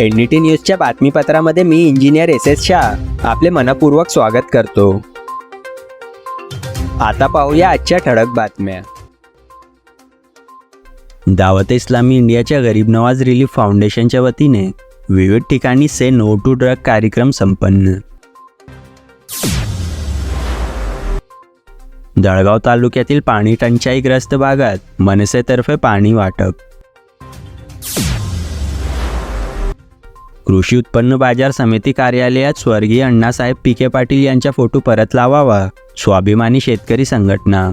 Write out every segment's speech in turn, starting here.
NDT न्यूजच्या बातमीपत्रामध्ये मी इंजिनियर एस एस शाह. आपले मनपूर्वक स्वागत करतो. आता पाहूया आजच्या ठळक बातम्या. दावत इस्लामी इंडियाच्या गरीब नवाज रिलीफ फाउंडेशनच्या वतीने विविध ठिकाणी से नो टू ड्रग कार्यक्रम संपन्न. जळगाव तालुक्यातील पाणी टंचाईग्रस्त भागात मनसेतर्फे पाणी वाटप. कृषी उत्पन्न बाजार समिती कार्यालयात स्वर्गीय अण्णासाहेब पिके पाटील यांचा फोटो परत लावावा स्वाभिमानी शेतकरी संघटना.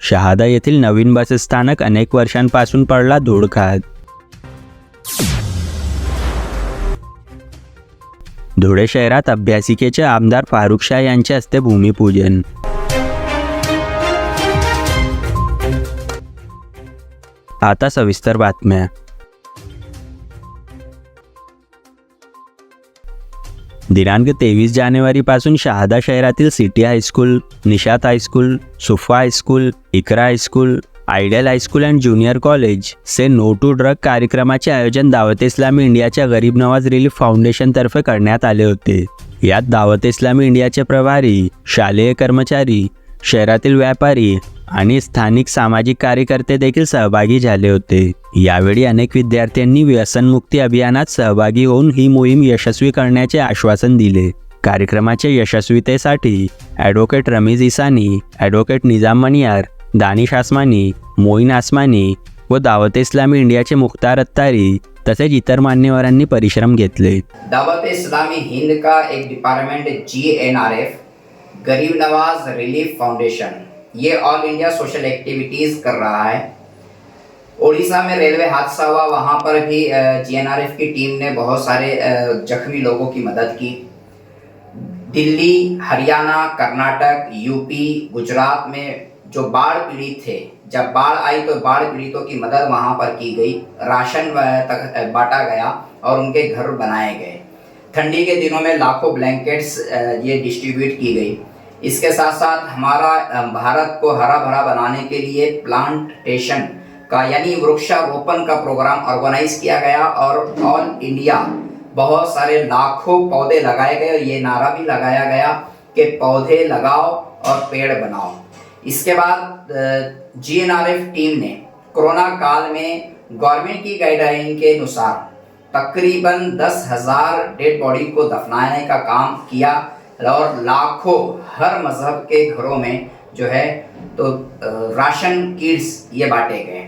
शहादा येथील नवीन बसस्थानक अनेक वर्षांपासून पडला धूळखात धुळे शहरात अभ्यासिकेचे आमदार फारुख शाह यांच्या हस्ते भूमिपूजन. आता सविस्तर बातम्या. दिनांक तेवीस जानेवारीपासून शहादा शहरातील city high school Nishad high school Sufa high school Iqra high school ideal high school and junior college say no to drug कार्यक्रमाचे आयोजन दावत इस्लामी इंडियाच्या गरीब नवाज रिलीफ फाउंडेशनतर्फे करण्यात आले होते. यात दावत इस्लामी इंडियाचे प्रभारी शालेय कर्मचारी शहरातील व्यापारी आणि स्थानिक सामाजिक कार्यकर्ते देखील सहभागी झाले होते. यावेळी अनेक विद्यार्थ्यांनी व्यसनमुक्ती अभियानात सहभागी होऊन ही मोहीम यशस्वी करण्याचे आश्वासन दिले. कार्यक्रमाच्या यशस्वीतेसाठी ॲडव्होकेट रमीज इसानी ॲडव्होकेट निजाम मनियार दानिश आसमानी मोईन आसमानी व दावत इस्लामी इंडियाचे मुख्तार अत्तारी तसेच इतर मान्यवरांनी परिश्रम घेतले. दावत इस्लामी हिंद का एक department G N R F Garib Nawaz relief foundation. ये ऑल इंडिया सोशल एक्टिविटीज़ कर रहा है। उड़ीसा में रेलवे हादसा हुआ वहाँ पर भी जी एन आर एफ की टीम ने बहुत सारे जख्मी लोगों की मदद की। दिल्ली हरियाणा कर्नाटक यूपी गुजरात में जो बाढ़ पीड़ित थे, जब बाढ़ आई तो बाढ़ पीड़ितों की मदद वहाँ पर की गई। राशन तक बांटा गया और उनके घर बनाए गए। ठंडी के दिनों में लाखों ब्लैंकेट्स ये डिस्ट्रीब्यूट की गई। इसके साथ साथ हमारा भारत को हरा भरा बनाने के लिए प्लांटेशन का, यानी वृक्षारोपण का प्रोग्राम ऑर्गेनाइज किया गया और ऑल इंडिया बहुत सारे लाखों पौधे लगाए गए और ये नारा भी लगाया गया कि पौधे लगाओ और पेड़ बनाओ। इसके बाद जीएनआरएफ टीम ने कोरोना काल में गवर्नमेंट की गाइडलाइन के अनुसार तकरीबन दस हज़ार डेड बॉडी को दफनाने का काम किया और लाखों हर मज़हब के घरों में जो है तो राशन किट्स ये बांटे गए।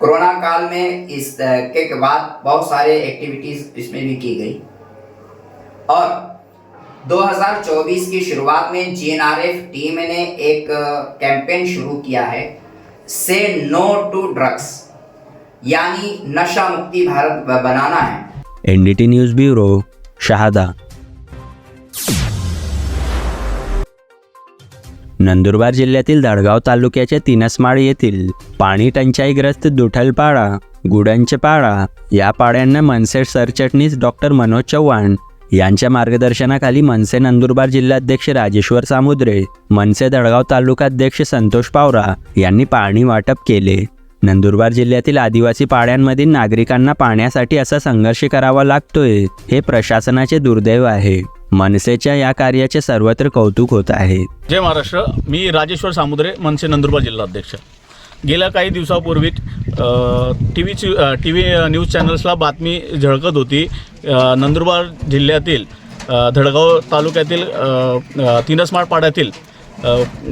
कोरोना काल में इस के बाद बहुत सारे एक्टिविटीज़ इसमें भी की गई। और 2024 की शुरुआत में जीएनआरएफ टीम ने एक कैंपेन शुरू किया है से नो टू ड्रग्स यानी नशा मुक्ति भारत बनाना है। NDT news bureau Shahada Nandurbar जिल्ह्यातील दडगाव तालुक्याच्या तिनसमाळ येथील पाणी टंचाईग्रस्त दुठलपाडा गुडंचपाडा या पाड्यांना मनसे सरचटणीस डॉक्टर मनोज चव्हाण यांच्या मार्गदर्शनाखाली मनसे नंदुरबार जिल्हाध्यक्ष राजेश्वर सामुद्रे मनसे दडगाव तालुकाध्यक्ष संतोष पावरा यांनी पाणी वाटप केले. नंदुरबार जिल्ह्यातील आदिवासी पाड्यांमधील नागरिकांना पाण्यासाठी असा संघर्ष करावा लागतोय हे प्रशासनाचे दुर्दैव आहे. मनसेच्या या कार्याचे सर्वत्र कौतुक होत आहे. जय महाराष्ट्र. मी राजेश्वर सामुद्रे मनसे नंदुरबार जिल्हाध्यक्ष. गेल्या काही दिवसापूर्वीच T V T V news चॅनल्सला बातमी झळकत होती. नंदुरबार जिल्ह्यातील धडगाव तालुक्यातील तिनसमाळ पाड्यातील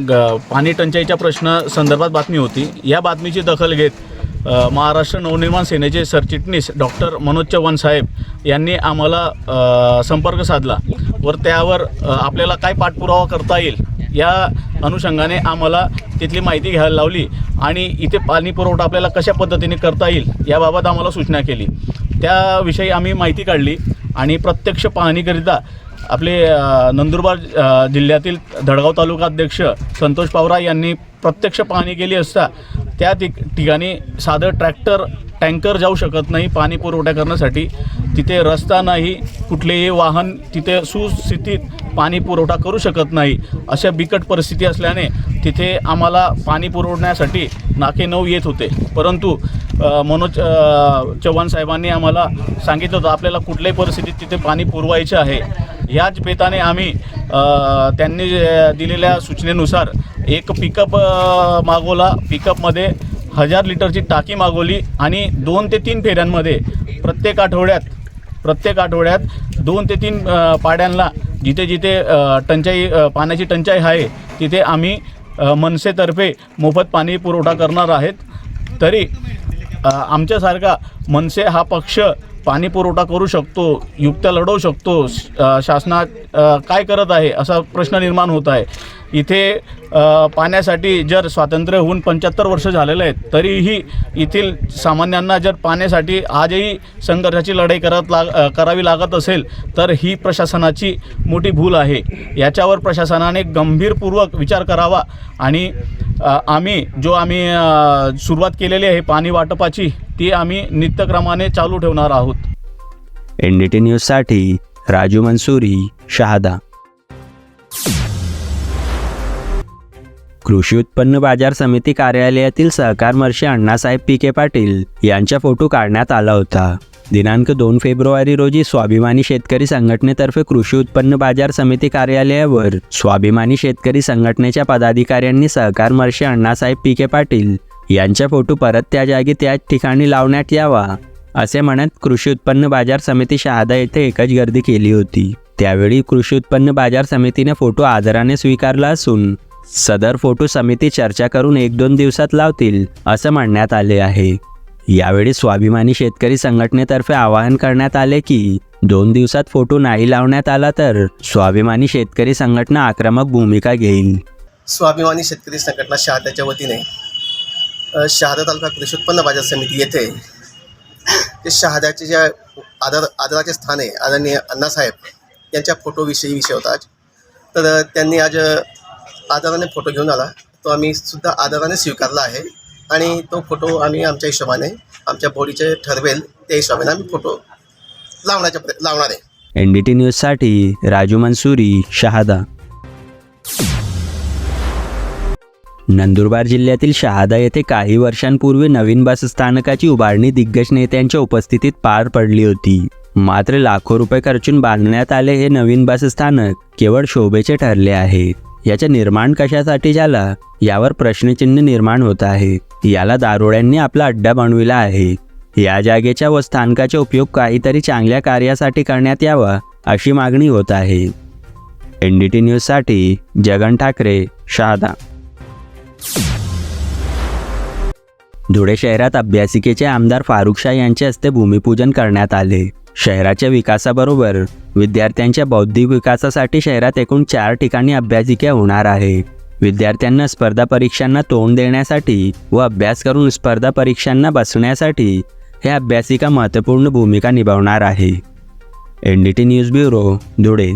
ग- पाणी टंचाईच्या प्रश्न संदर्भात बातमी होती. या बातमीची दखल घेत महाराष्ट्र नवनिर्माण सेनेचे सरचिटणीस डॉक्टर मनोज चव्हाण साहेब यांनी आम्हाला संपर्क साधला वर त्यावर आपल्याला काय पाठपुरावा करता येईल या अनुषंगाने आम्हाला तिथली माहिती घ्यायला लावली आणि इथे पाणी पुरवठा आपल्याला कशा पद्धतीने करता येईल याबाबत आम्हाला सूचना केली. त्याविषयी आम्ही माहिती काढली आणि प्रत्यक्ष पाहणीकरिता आपले नंदुरबार जिल्ह्यातील धडगाव तालुका अध्यक्ष संतोष पावरा यांनी प्रत्यक्ष पाहणी केली असता त्या ठिक ठिकाणी साधं ट्रॅक्टर टँकर जाऊ शकत नाही पाणी पुरवठा करण्यासाठी. तिथे रस्ता नाही कुठलेही वाहन तिथे सुस्थितीत पाणी पुरवठा करू शकत नाही. अशा बिकट परिस्थिती असल्याने तिथे आम्हाला पाणी पुरवण्यासाठी नाके नऊ येत होते. परंतु मनोज चव्हाण साहेबांनी आम्हाला सांगितलं होतं आपल्याला कुठल्याही परिस्थितीत तिथे पाणी पुरवायचे आहे. ह्याच बेताने आम्ही त्यांनी दिलेल्या सूचनेनुसार एक पिकअप मागवला. पिकअपमध्ये हजार लिटरची टाकी मागवली आणि दोन ते तीन फेऱ्यांमध्ये प्रत्येक आठवड्यात प्रत्येक आठवड्यात दोन ते तीन पाड्यांना जिथे जिथे टंचाई पाण्याची टंचाई आहे तिथे आम्ही मनसेतर्फे मोफत पाणी पुरवठा करणार आहेत. तरी आमच्यासारखा मनसे हा पक्ष पाणी पुरवठा करू शकतो युक्त्या लढवू शकतो शासनात काय करत आहे असा प्रश्न निर्माण होत आहे. इथे पाण्यासाठी जर स्वातंत्र्य होऊन पंच्याहत्तर वर्ष झालेले आहेत तरीही येथील सामान्यांना जर पाण्यासाठी आजही संघर्षाची लढाई करत लाग करावी लागत असेल तर ही प्रशासनाची मोठी भूल आहे. याच्यावर प्रशासनाने गंभीरपूर्वक विचार करावा आणि आम्ही जो आम्ही सुरुवात केलेली आहे पाणी वाटपाची ती आम्ही नित्यक्रमाने चालू ठेवणार आहोत. एन डी टी न्यूजसाठी राजू मंसुरी शहादा. कृषी उत्पन्न बाजार समिती कार्यालयातील सहकार मर्षी अण्णासाहेब पिके पाटील यांचा फोटो काढण्यात आला होता. दिनांक दोन फेब्रुवारी रोजी स्वाभिमानी शेतकरी संघटनेतर्फे कृषी उत्पन्न बाजार समिती कार्यालयावर स्वाभिमानी शेतकरी संघटनेच्या पदाधिकाऱ्यांनी सहकार मर्षी अण्णासाहेब पिके पाटील यांचा फोटो परत त्या जागी त्याच ठिकाणी लावण्यात यावा असे म्हणत कृषी उत्पन्न बाजार समिती शहादा येथे एकच गर्दी केली होती. त्यावेळी कृषी उत्पन्न बाजार समितीने फोटो आदराने स्वीकारला असून सदर फोटो समिती चर्चा करून एक दोन दिवसात लावतील असं म्हणण्यात आले आहे. यावेळी स्वाभिमानी शेतकरी संघटनेतर्फे आवाहन करण्यात आले की दोन दिवसात फोटो नाही लावण्यात आला तर स्वाभिमानी शेतकरी संघटना आक्रमक भूमिका घेईल. स्वाभिमानी शेतकरी संघटना शहाद्याच्या वतीने शहादा तालुका कृषी उत्पन्न बाजार समिती येथे ते शहाद्याचे जे आदर आदराचे स्थान आहे आदरणीय अण्णासाहेब यांच्या फोटोविषयी विषय होता आज. तर त्यांनी आज आदराने फोटो घेऊन आला. तो आम्ही सुद्धा आदराने स्वीकारला आहे. आणि तो फोटो आम्ही आमच्या हिशोबाने आमच्या बॉडीचे ठरवेल त्या हिशोबाने आम्ही फोटो लावण्याच्या लावणार आहे. एन डी टी न्यूजसाठी राजू मनसुरी शहादा. नंदुरबार जिल्ह्यातील शहादा येथे काही वर्षांपूर्वी नवीन बस स्थानकाची उभारणी दिग्गज नेत्यांच्या उपस्थितीत पार पडली होती. मात्र लाखो रुपये खर्चून बांधण्यात आले हे नवीन बस स्थानक केवळ शोभेचे ठरले आहे. याचे निर्माण कशासाठी झाला? यावर प्रश्नचिन्ह निर्माण होत आहे. याला दारोड्यांनी आपला अड्डा बनविला आहे. या जागेच्या व स्थानकाचा उपयोग काहीतरी चांगल्या कार्यासाठी करण्यात यावा अशी मागणी होत आहे. एन डी टी न्यूजसाठी जगन ठाकरे शहादा धुळे शहरात अभ्यासिकेचे आमदार फारुख शाह यांच्या हस्ते भूमिपूजन करण्यात आले. शहराच्या विकासाबरोबर विद्यार्थ्यांच्या बौद्धिक विकासासाठी शहरात एकूण चार ठिकाणी अभ्यासिका होणार आहे. विद्यार्थ्यांना स्पर्धा परीक्षांना तोंड देण्यासाठी व अभ्यास करून स्पर्धा परीक्षांना बसण्यासाठी हे अभ्यासिका महत्त्वपूर्ण भूमिका निभावणार आहे. N D T news bureau Dhule.